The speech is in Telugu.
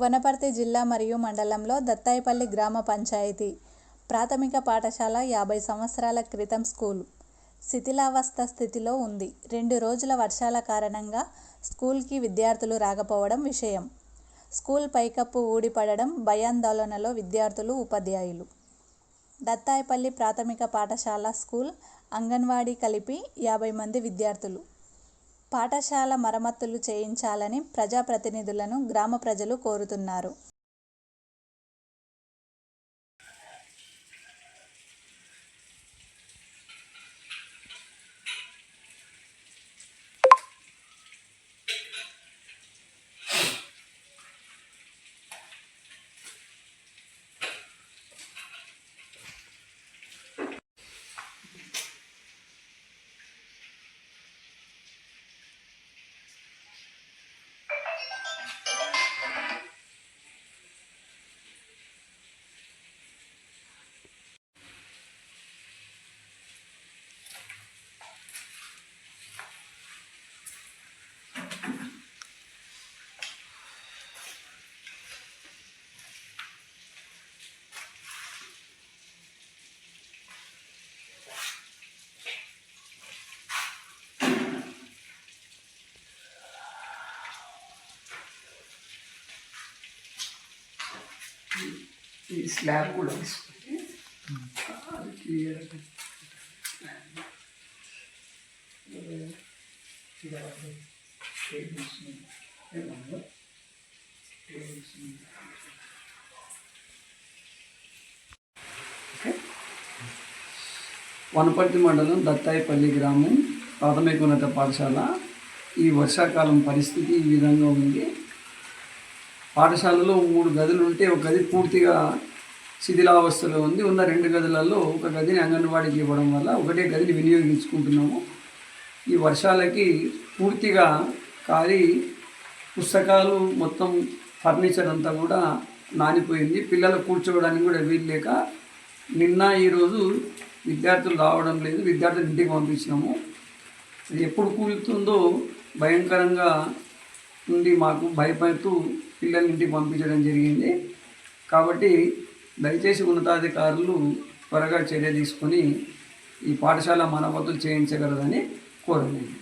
వనపర్తి జిల్లా మరియు మండలంలో దత్తాయిపల్లి గ్రామ పంచాయతీ ప్రాథమిక పాఠశాల యాభై సంవత్సరాల క్రితం స్కూల్. శిథిలావస్థ స్థితిలో ఉంది. రెండు రోజుల వర్షాల కారణంగా స్కూల్కి విద్యార్థులు రాకపోవడం విషయం. స్కూల్ పైకప్పు ఊడిపడడం భయాందోళనలో విద్యార్థులు ఉపాధ్యాయులు. దత్తాయిపల్లి ప్రాథమిక పాఠశాల స్కూల్ అంగన్వాడీ కలిపి యాభై మంది విద్యార్థులు. పాఠశాల మరమ్మతులు చేయించాలని ప్రజాప్రతినిధులను గ్రామ ప్రజలు కోరుతున్నారు. ఈ స్లాబ్ కూడా తీసుకుంటే అది క్లియర్ వనపర్తి మండలం దత్తాయిపల్లి గ్రామం ప్రాథమికోన్నత పాఠశాల. ఈ వర్షాకాలం పరిస్థితి ఈ విధంగా ఉంది. పాఠశాలలో మూడు గదులు ఉంటే ఒక గది పూర్తిగా శిథిలావస్థలో ఉంది. ఉన్న రెండు గదులలో ఒక గదిని అంగన్వాడీకి ఇవ్వడం వల్ల ఒకటే గదిని వినియోగించుకుంటున్నాము. ఈ వర్షాలకి పూర్తిగా ఖాళీ పుస్తకాలు మొత్తం ఫర్నిచర్ అంతా కూడా నానిపోయింది. పిల్లలు కూర్చోవడానికి కూడా వీలు లేక నిన్న ఈరోజు విద్యార్థులు రావడం లేదు. విద్యార్థులు ఇంటికి పంపించినాము. అది ఎప్పుడు కూలుతుందో భయంకరంగా ఉండి మాకు భయపడుతూ పిల్లల్ని ఇంటికి పంపించడం జరిగింది. కాబట్టి దయచేసి ఉన్నతాధికారులు త్వరగా చర్య తీసుకొని ఈ పాఠశాల మరమ్మతులు చేయించగలరని కోరలేదు